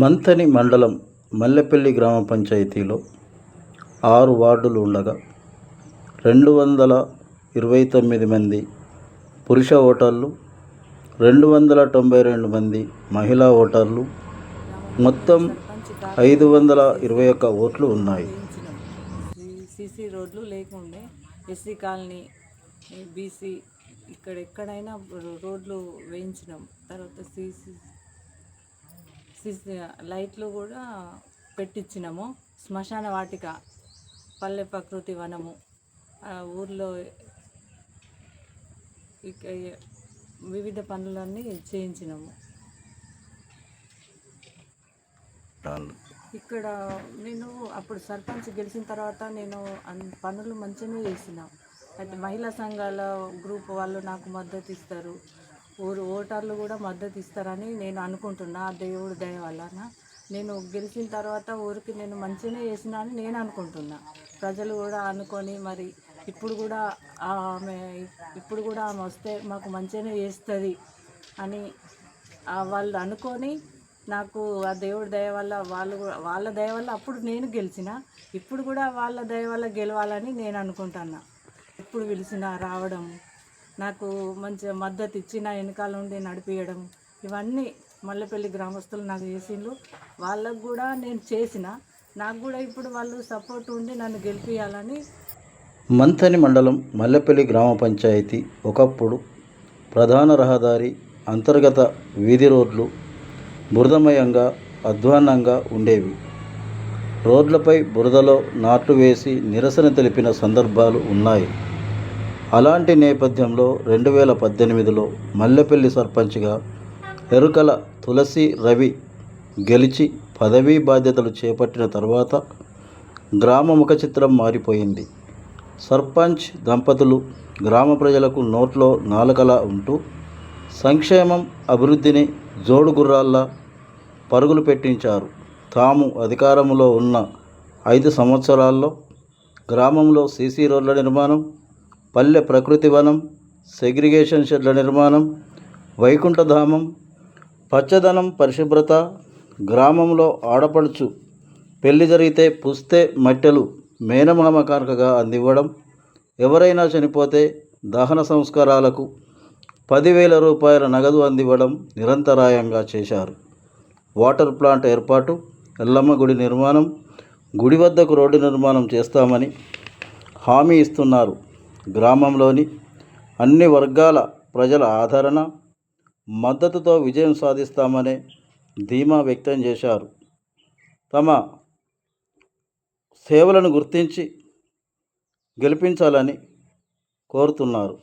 మంతని మండలం మల్లెపల్లి గ్రామ పంచాయతీలో ఆరు వార్డులు ఉండగా రెండు వందల ఇరవై తొమ్మిది మంది పురుష ఓటర్లు రెండు వందల తొంభై రెండు మంది మహిళా ఓటర్లు మొత్తం ఐదు వందల ఇరవై ఒక్క ఓట్లు ఉన్నాయి. సీసీ రోడ్లు లేకుండే ఎస్సీ కాలనీ బీసీ ఇక్కడ ఎక్కడైనా రోడ్లు వేయించినాం. తర్వాత సీసీ లైట్లు కూడా పెట్టించినాము శ్మశాన వాటిక పల్లె ప్రకృతి వనము ఆ ఊర్లో ఇక వివిధ పనులన్నీ చేయించినాము. ఇక్కడ నేను అప్పుడు సర్పంచ్ గెలిచిన తర్వాత నేను పనులు మంచిగానే చేసిన. అయితే మహిళా సంఘాల గ్రూప్ వాళ్ళు నాకు మద్దతు ఇస్తారు. ఊరు ఓటర్లు కూడా మద్దతు ఇస్తారని నేను అనుకుంటున్నా. ఆ దేవుడు దయ వలన. నేను గెలిచిన తర్వాత ఊరికి నేను మంచిగానే చేసిన అని నేను అనుకుంటున్నా. ప్రజలు కూడా అనుకొని మరి ఇప్పుడు కూడా ఆమె ఇప్పుడు కూడా ఆమె వస్తే మాకు మంచిగానే చేస్తుంది అని వాళ్ళు అనుకొని నాకు ఆ దేవుడి దయ వల్ల వాళ్ళు కూడా- వాళ్ళ దయ వల్ల అప్పుడు నేను గెలిచిన ఇప్పుడు కూడా వాళ్ళ దయ వల్ల గెలవాలని నేను అనుకుంటున్నా. ఎప్పుడు పిలిచినా రావడం నాకు మంచి మద్దతు ఇచ్చి నా వెనకాల ఉండి నడిపించడం ఇవన్నీ మల్లెపల్లి గ్రామస్తులు నాకు చేసిండ్రు. వాళ్ళకు కూడా నేను చేసిన. నాకు కూడా ఇప్పుడు వాళ్ళు సపోర్ట్ ఉండి నన్ను గెలిపించాలని మంతని మండలం మల్లెపల్లి గ్రామ పంచాయతీ ఒకప్పుడు ప్రధాన రహదారి అంతర్గత వీధి రోడ్లు బురదమయంగా అధ్వాన్నంగా ఉండేవి. రోడ్లపై బురదలో నాట్లు వేసి నిరసన తెలిపిన సందర్భాలు ఉన్నాయి. అలాంటి నేపథ్యంలో రెండు వేల పద్దెనిమిదిలో మల్లెపల్లి సర్పంచ్గా ఎరుకల తులసి రవి గెలిచి పదవీ బాధ్యతలు చేపట్టిన తర్వాత గ్రామ ముఖ చిత్రం మారిపోయింది. సర్పంచ్ దంపతులు గ్రామ ప్రజలకు నోట్లో నాలుకలా ఉంటూ సంక్షేమం అభివృద్ధిని జోడుగుర్రాల్లా పరుగులు పెట్టించారు. తాము అధికారంలో ఉన్న ఐదు సంవత్సరాల్లో గ్రామంలో సీసీ రోడ్ల నిర్మాణం పల్లె ప్రకృతి వనం సెగ్రిగేషన్ షెడ్ల నిర్మాణం వైకుంఠధామం పచ్చదనం పరిశుభ్రత గ్రామంలో ఆడపడుచు పెళ్ళి జరిగితే పుస్తే మట్టెలు మేనమామ కానుకగా అందివ్వడం ఎవరైనా చనిపోతే దహన సంస్కారాలకు పదివేల రూపాయల నగదు అందివ్వడం నిరంతరాయంగా చేశారు. వాటర్ ప్లాంట్ ఏర్పాటు ఎల్లమ్మ గుడి నిర్మాణం గుడి వద్దకు రోడ్డు నిర్మాణం చేస్తామని హామీ ఇస్తున్నారు. గ్రామంలోని అన్ని వర్గాల ప్రజల ఆదరణ మద్దతుతో విజయం సాధిస్తామనే ధీమా వ్యక్తం చేశారు. తమ సేవలను గుర్తించి గెలిపించాలని కోరుతున్నారు.